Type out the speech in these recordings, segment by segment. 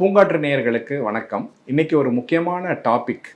பூங்காற்று நேயர்களுக்கு வணக்கம். இன்னைக்கு ஒரு முக்கியமான டாபிக்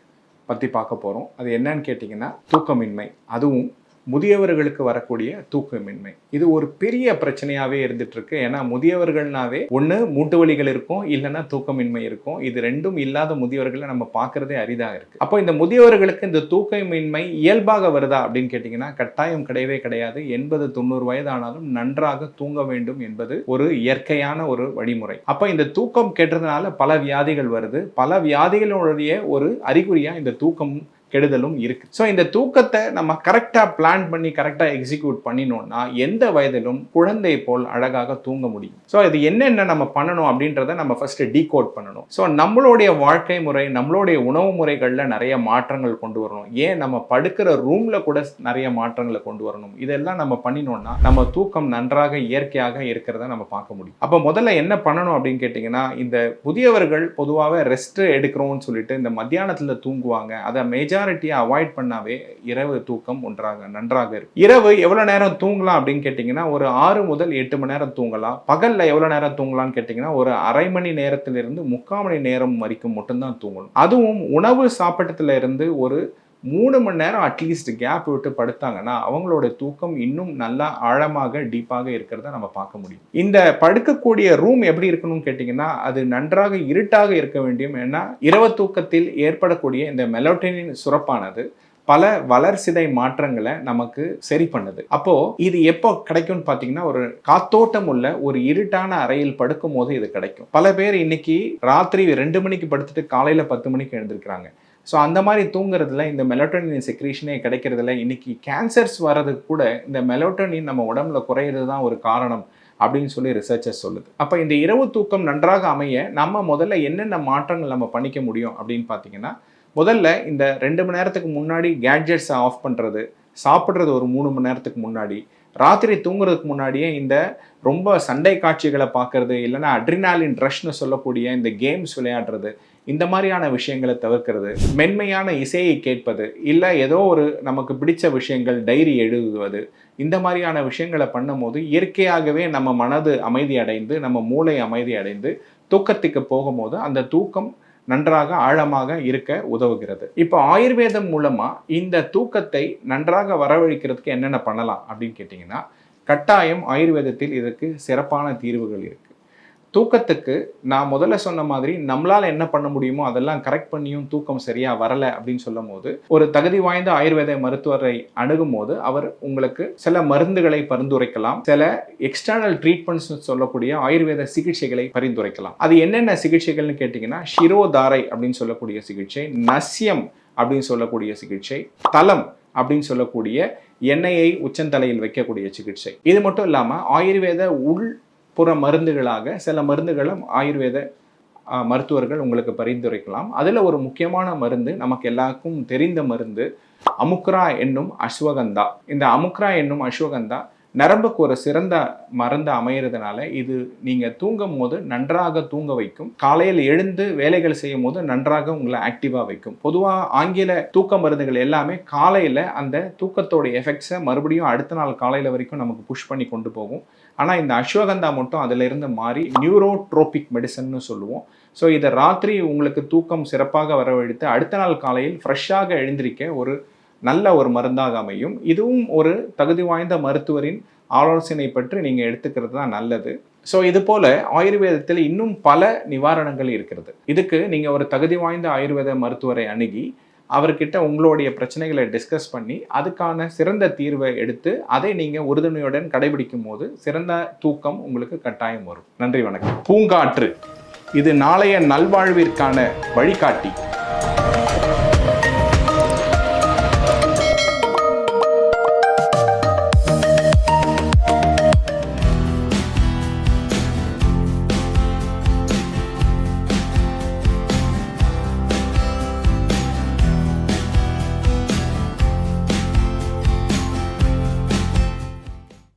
பற்றி பார்க்க போகிறோம் அது என்னன்னு கேட்டிங்கன்னா தூக்கமின்மை. அதுவும் முதியவர்களுக்கு வரக்கூடிய தூக்கமின்மை. இது ஒரு பெரிய பிரச்சனையாகவே இருந்துட்டு இருக்கு ஏன்னா முதியவர்கள்னாவே ஒன்று மூட்டு வலிகள் இருக்கும் இல்லைன்னா தூக்கமின்மை இருக்கும். இது ரெண்டும் இல்லாத முதியவர்களை நம்ம பார்க்கறதே அரிதாக இருக்கு. அப்போ இந்த முதியவர்களுக்கு இந்த தூக்கமின்மை இயல்பாக வருதா அப்படின்னு கேட்டிங்கன்னா கட்டாயம் கிடையவே கிடையாது. எண்பது தொண்ணூறு வயதானாலும் நன்றாக தூங்க வேண்டும் என்பது ஒரு இயற்கையான ஒரு வழிமுறை. அப்போ இந்த தூக்கம் கெட்டதுனால பல வியாதிகள் வருது. பல வியாதிகளுடைய ஒரு அறிகுறியா இந்த தூக்கம் கெடுதலும் இருக்கு. ஸோ இந்த தூக்கத்தை நம்ம கரெக்டாக பிளான் பண்ணி கரெக்டாக எக்ஸிக்யூட் பண்ணினோம்னா எந்த வயதிலும் குழந்தை போல் அழகாக தூங்க முடியும். ஸோ இது என்னென்ன நம்ம பண்ணணும் அப்படின்றத நம்ம ஃபர்ஸ்ட் டீகோட் பண்ணணும். ஸோ நம்மளுடைய வாழ்க்கை முறை நம்மளுடைய உணவு முறைகளில் நிறைய மாற்றங்கள் கொண்டு வரணும். ஏன் நம்ம படுக்கிற ரூம்ல கூட நிறைய மாற்றங்களை கொண்டு வரணும்? இதெல்லாம் நம்ம பண்ணினோம்னா நம்ம தூக்கம் நன்றாக இயற்கையாக இருக்கிறத நம்ம பார்க்க முடியும். அப்போ முதல்ல என்ன பண்ணணும் அப்படின்னு கேட்டிங்கன்னா இந்த புதியவர்கள் பொதுவாக ரெஸ்ட் எடுக்கிறோம்னு சொல்லிட்டு இந்த மத்தியானத்தில் தூங்குவாங்க. அதை மெஜாரிட்டியை அவாய்ட் பண்ணாவே இரவு தூக்கம் ஒன்றாக நன்றாக இருக்கும். இரவு எவ்வளோ நேரம் தூங்கலாம் அப்படின்னு கேட்டிங்கன்னா ஒரு ஆறு முதல் எட்டு மணி நேரம் தூங்கலாம். பகலில் எவ்வளோ நேரம் தூங்கலாம்னு கேட்டிங்கன்னா ஒரு அரை மணி நேரத்திலிருந்து முக்கால் மணி நேரம் வரைக்கும் மட்டும்தான் தூங்கணும். அதுவும் உணவு சாப்பிட்டதுல இருந்து ஒரு மூணு மணி நேரம் அட்லீஸ்ட் கேப் விட்டு படுத்தாங்கன்னா அவங்களோட தூக்கம் இன்னும் நல்லா ஆழமாக டீப்பாக இருக்கிறத நம்ம பார்க்க முடியும். இந்த படுக்கக்கூடிய ரூம் எப்படி இருக்கணும்னு கேட்டிங்கன்னா அது நன்றாக இருட்டாக இருக்க வேண்டும் ஏன்னா இரவு தூக்கத்தில் ஏற்படக்கூடிய இந்த மெலோட்டினின் சுரப்பானது பல வளர்சிதை மாற்றங்களை நமக்கு சரி பண்ணுது. அப்போ இது எப்போ கிடைக்கும்னு பார்த்தீங்கன்னா ஒரு காத்தோட்டம் உள்ள ஒரு இருட்டான அறையில் படுக்கும் போது இது கிடைக்கும். பல பேர் இன்னைக்கு ராத்திரி ரெண்டு மணிக்கு படுத்துட்டு காலையில பத்து மணிக்கு எழுந்திருக்கிறாங்க. ஸோ அந்த மாதிரி தூங்குறதுல இந்த மெலோட்டனின் செக்ரீஷனே கிடைக்கிறதுல இன்னைக்கு கேன்சர்ஸ் வர்றதுக்கு கூட இந்த மெலோட்டனின் நம்ம உடம்புல குறையிறது தான் ஒரு காரணம் அப்படின்னு சொல்லி ரிசர்ச்சர்ஸ் சொல்லுது. அப்போ இந்த இரவு தூக்கம் நன்றாக அமைய நம்ம முதல்ல என்னென்ன மாற்றங்கள் நம்ம பண்ணிக்க முடியும் அப்படின்னு பார்த்தீங்கன்னா முதல்ல இந்த ரெண்டு மணி நேரத்துக்கு முன்னாடி கேட்ஜெட்ஸை ஆஃப் பண்ணுறது சாப்பிட்றது ஒரு மூணு மணி நேரத்துக்கு முன்னாடி ராத்திரி தூங்குறதுக்கு முன்னாடியே இந்த ரொம்ப சண்டை காட்சிகளை பார்க்கறது இல்லைன்னா அட்ரினாலின் ரஷ்னு சொல்லக்கூடிய இந்த கேம்ஸ் விளையாடுறது இந்த மாதிரியான விஷயங்களை தவிர்க்கிறது மென்மையான இசையை கேட்பது இல்லை ஏதோ ஒரு நமக்கு பிடிச்ச விஷயங்கள் டைரி எழுதுவது இந்த மாதிரியான விஷயங்களை பண்ணும்போது இயற்கையாகவே நம்ம மனது அமைதி அடைந்து நம்ம மூளை அமைதி அடைந்து தூக்கத்துக்கு போகும்போது அந்த தூக்கம் நன்றாக ஆழமாக இருக்க உதவுகிறது. இப்போ ஆயுர்வேதம் மூலமாக இந்த தூக்கத்தை நன்றாக வரவழைக்கிறதுக்கு என்னென்ன பண்ணலாம் அப்படின்னு கேட்டிங்கன்னா கட்டாயம் ஆயுர்வேதத்தில் இதற்கு சிறப்பான தீர்வுகள் இருக்குது தூக்கத்துக்கு நான் முதல்ல சொன்ன மாதிரி நம்மளால் என்ன பண்ண முடியுமோ அதெல்லாம் கரெக்ட் பண்ணியும் தூக்கம் சரியாக வரலை அப்படின்னு சொல்லும் போது ஒரு தகுதி வாய்ந்த ஆயுர்வேத மருத்துவரை அணுகும் போது அவர் உங்களுக்கு சில மருந்துகளை பரிந்துரைக்கலாம். சில எக்ஸ்டர்னல் ட்ரீட்மெண்ட்ஸ் சொல்லக்கூடிய ஆயுர்வேத சிகிச்சைகளை பரிந்துரைக்கலாம். அது என்னென்ன சிகிச்சைகள்னு கேட்டிங்கன்னா ஷிரோதாரை அப்படின்னு சொல்லக்கூடிய சிகிச்சை நசியம் அப்படின்னு சொல்லக்கூடிய சிகிச்சை தலம் அப்படின்னு சொல்லக்கூடிய எண்ணெயை உச்சந்தலையில் வைக்கக்கூடிய சிகிச்சை. இது மட்டும் இல்லாமல் ஆயுர்வேத உள் புற மருந்துகளாக சில மருந்துகளும் ஆயுர்வேத மருத்துவர்கள் உங்களுக்கு பரிந்துரைக்கலாம். அதில் ஒரு முக்கியமான மருந்து நமக்கு எல்லாருக்கும் தெரிந்த மருந்து அமுக்ரா என்னும் அஸ்வகந்தா. இந்த அமுக்ரா என்னும் அஸ்வகந்தா நரம்புக்கு ஒரு சிறந்த மருந்து அமையிறதுனால இது நீங்க தூங்கும் போது நன்றாக தூங்க வைக்கும். காலையில் எழுந்து வேலைகள் செய்யும் போது நன்றாக உங்களை ஆக்டிவா வைக்கும். பொதுவா ஆங்கில தூக்க மருந்துகள் எல்லாமே காலையில அந்த தூக்கத்தோட எஃபெக்ட்ஸை மறுபடியும் அடுத்த நாள் காலையில வரைக்கும் நமக்கு புஷ் பண்ணி கொண்டு போகும். ஆனா இந்த அஸ்வகந்தா மட்டும் அதுல இருந்து மாறி நியூரோட்ரோபிக் மெடிசன்னு சொல்லுவோம். ஸோ இதை ராத்திரி உங்களுக்கு தூக்கம் சிறப்பாக வரவழைத்து அடுத்த நாள் காலையில் ஃப்ரெஷ்ஷாக எழுந்திருக்க ஒரு நல்ல ஒரு மருந்தாக அமையும். இதுவும் ஒரு தகுதி வாய்ந்த மருத்துவரின் ஆலோசனை பற்றி நீங்கள் எடுத்துக்கிறது தான் நல்லது. ஸோ இது போல ஆயுர்வேதத்தில் இன்னும் பல நிவாரணங்கள் இருக்கிறது. இதுக்கு நீங்கள் ஒரு தகுதி வாய்ந்த ஆயுர்வேத மருத்துவரை அணுகி அவர்கிட்ட உங்களுடைய பிரச்சனைகளை டிஸ்கஸ் பண்ணி அதுக்கான சிறந்த தீர்வை எடுத்து அதை நீங்கள் உறுதுணையுடன் கடைபிடிக்கும் போது சிறந்த தூக்கம் உங்களுக்கு கட்டாயம் வரும். நன்றி வணக்கம். பூங்காற்று. இது நாளைய நல்வாழ்விற்கான வழிகாட்டி.